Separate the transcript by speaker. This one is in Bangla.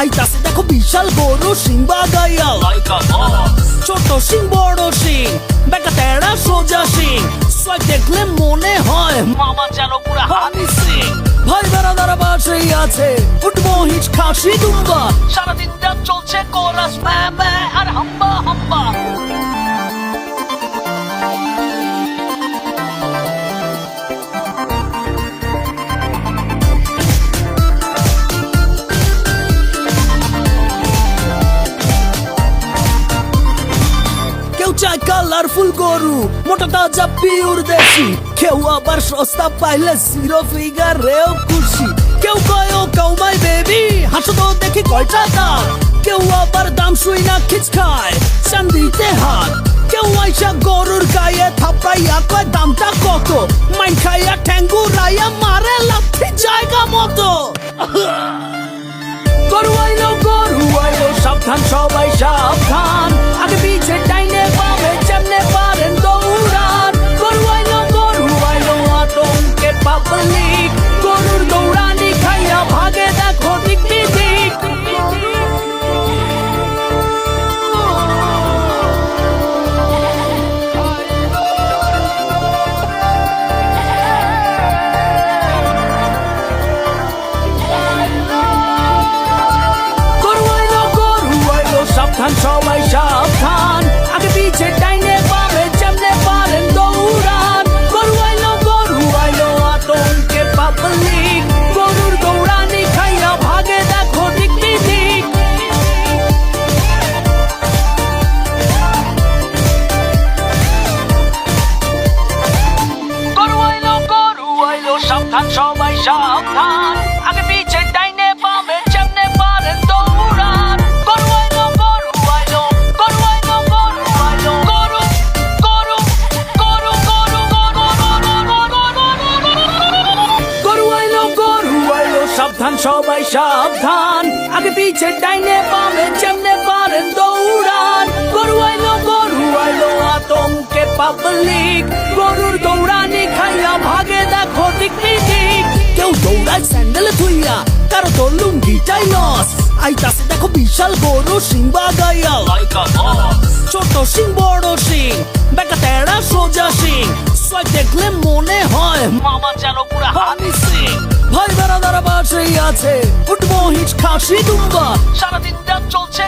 Speaker 1: আইতাছে দেখো বিশাল গরু সিংবা গাইয়া ছোট সিং বড় সিং বেকা তেড়া সোজা সিং। সব দেখলে মনে হয় মামা যেন পুরা হানি সিং। ভাই বেড়াদার বাসেই আছে ফুটবল হিচ খাসি দুম্বা। সারাদিন চলছে কোরাস ম্যা। কেউ চায় কালারফুল গরু, মোটা তাজা পিওর দেশি। কেউ আবার সস্তা পাইলে জিরো ফিগার রেও খুশি। কেউ কয়, ও কাউমাই বেবি হাসো তো দেখি কয়টা দাম কেউ আবার দাম শুই না খিচ খায়, চান্দিতে হাত। কেউ আইসা গরুর গায়ে থাপড়াইয়া কয়, দামটা কত? মাইন খাইয়া ঠ্যাঙ্গু রাইয়া মারে লাথি জায়গা মতো। গরু আইলো গরু আইলো, সাবধান, সবাই সাবধান। সবাই সাবধান। আগে পিছে ডাইনে বামে যেমনে পারেন দৌড়ান। গরু আইলো গরু আইলো গরু আইলো গরু আইলো গরু গরু গরু গরু। গরু আইলো গরু আইলো সাবধান, সবাই সাবধান। আগে পিছে ডাইনে বামে যেমনে পারেন দৌড়ান। গরু আইলো গরু আইলো আতঙ্কে পাবলিক গরুর দৌড়ানি খাইয়া ভাগে, দেখো দিক কেউ দৌড়ায় স্যান্ডেল ধুইয়া কারও তোর লুঙ্গিটাই লস। আইতাছে দেখো বিশাল গরু সিংবা গাইয়া ছোট সিং বড় সিং বেকা তেড়া সোজা সিং। সোয়াগ দেখলে মনে হয় মামা যেন পুরা হানি সিং। ভাই বেড়াদার বাসেই আছে উঠবো হিচ খাসি দুম্বা। সারাদিন রাত চলছে